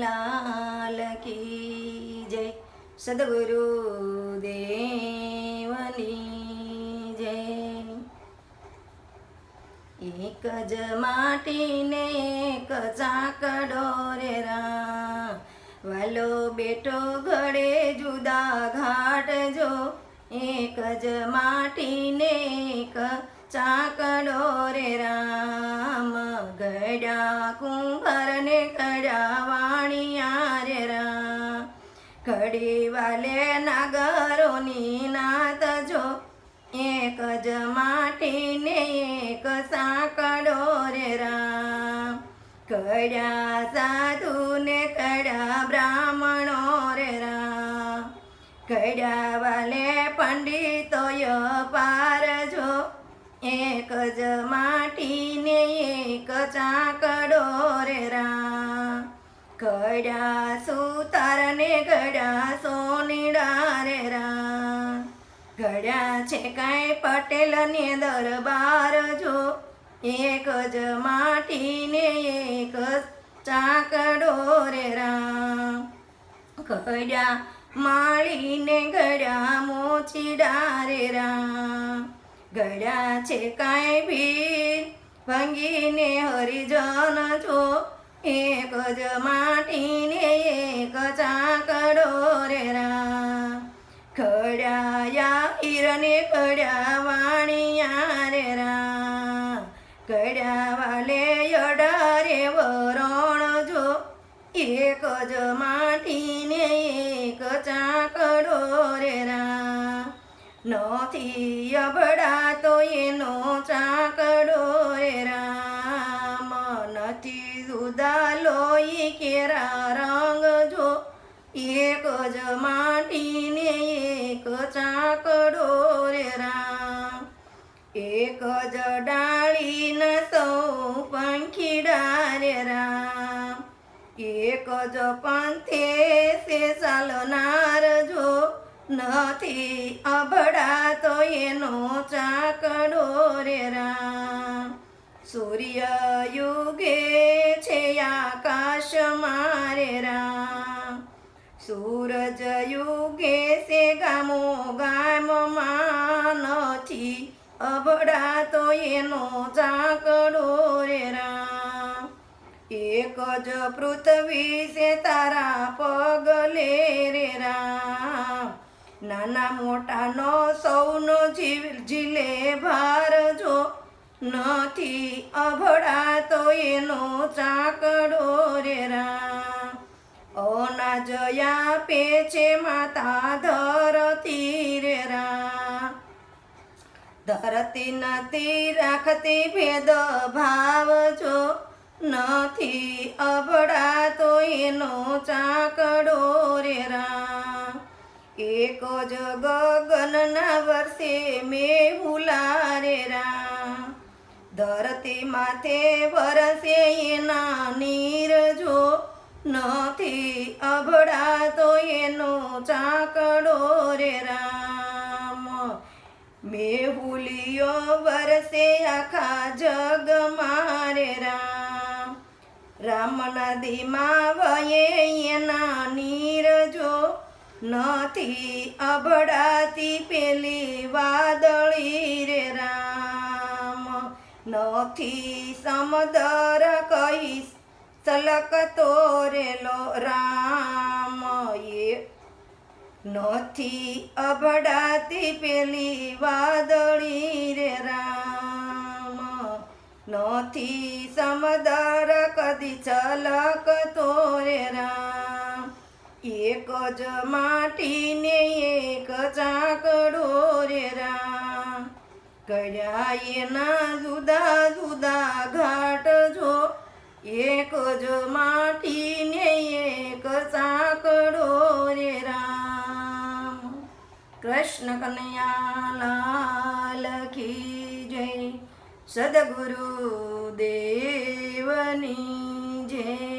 લાલ કી જય સદગુરુ દેવની જય એક જ માટીને એક ચાકડો રે રા વાલો બેટો ઘડે જુદા ઘાટ જો એક જ માટીને એક ચાકડો રે રામ ગડા કુંભરને ઘડી વાલે નાગરોની નાત જો. એક જ માટીને એક સાંકડો રે રામ. કડા સાધુ ને કડા બ્રાહ્મણો રે રામ. કડા વાલે પંડિતો પાર જો. એક જ માટીને એક ચાકડો રે રામ. કડ્યા તારને ને નિડારે રા ઘડ્યા છે કાંઈ પટેલ ને દરબાર જો. એક જ માટીને એક ચાકડો રે રા ઘડ્યા માળીને ઘડ્યા મોચીડા રે રા ઘડ્યા છે કાંઈ ભીર ભંગીને હરિજન જો. એક જ માટીને એક ચાકડો રે રામ. ખડ્યા હીરને કડ્યા વાણિયા રે રા કડ્યા વાલે અડારે વરણ જો એક જ માટીને એક ચાકડો રે રા નથી અબડા તો એનો ચાકડો રે રામ. નથી જુદા લોહી કેરા રંગ જો. એક જ માટીને એક ચાકડો રે રામ. એક જ ડાળીન સૌ પંખીડા રે રામ. એક જ પંથે સે ચાલનાર જો. નથી અભડા તો એનો ચાકડો રે રામ. સૂર્ય યુગે સૂરજ યુગે સે ગામો ગામમાં નથી અબડા તો એનો ઝાકડો રે રામ. એક જ પૃથ્વી સે તારા પગલે રે રામ. નાના મોટાનો સૌનો જીવ જીલે ભાર જો નથી અભડા તો એનો ચાકડો રે આપે છે માતા ધરતી રે ધરતી નથી રાખતી ભેદ ભાવ જો નથી અભડા તો એનો ચાકડો રે એક જ ગગનના વર્ષે મેહુલા રે ધરતી માથે વરસે એના જો નથી અભડા તો એનો ચાકડો રે રામ. મેહુલિયો વરસે આખા જગ મારે રામ. રામ નદીમાં વયે એના નીર નથી અભડાતી પેલી વાદળી રે રામ. નથી સમદર કહીશ સલકતો તોરેલો રામ. એ નથી અભડાતી પેલી વાદળી રે રામ. નથી સમદર કદી ચલક તોરે રામ. એક જ માટીને એક ચાકડો રે રામ. કર્યા એના જુદા જુદા ઘાટ જો એક જ માટીને એક ચાકડો રે રામ. કૃષ્ણ કનૈયા લાલ કી જય. સદગુરુ દેવની જય.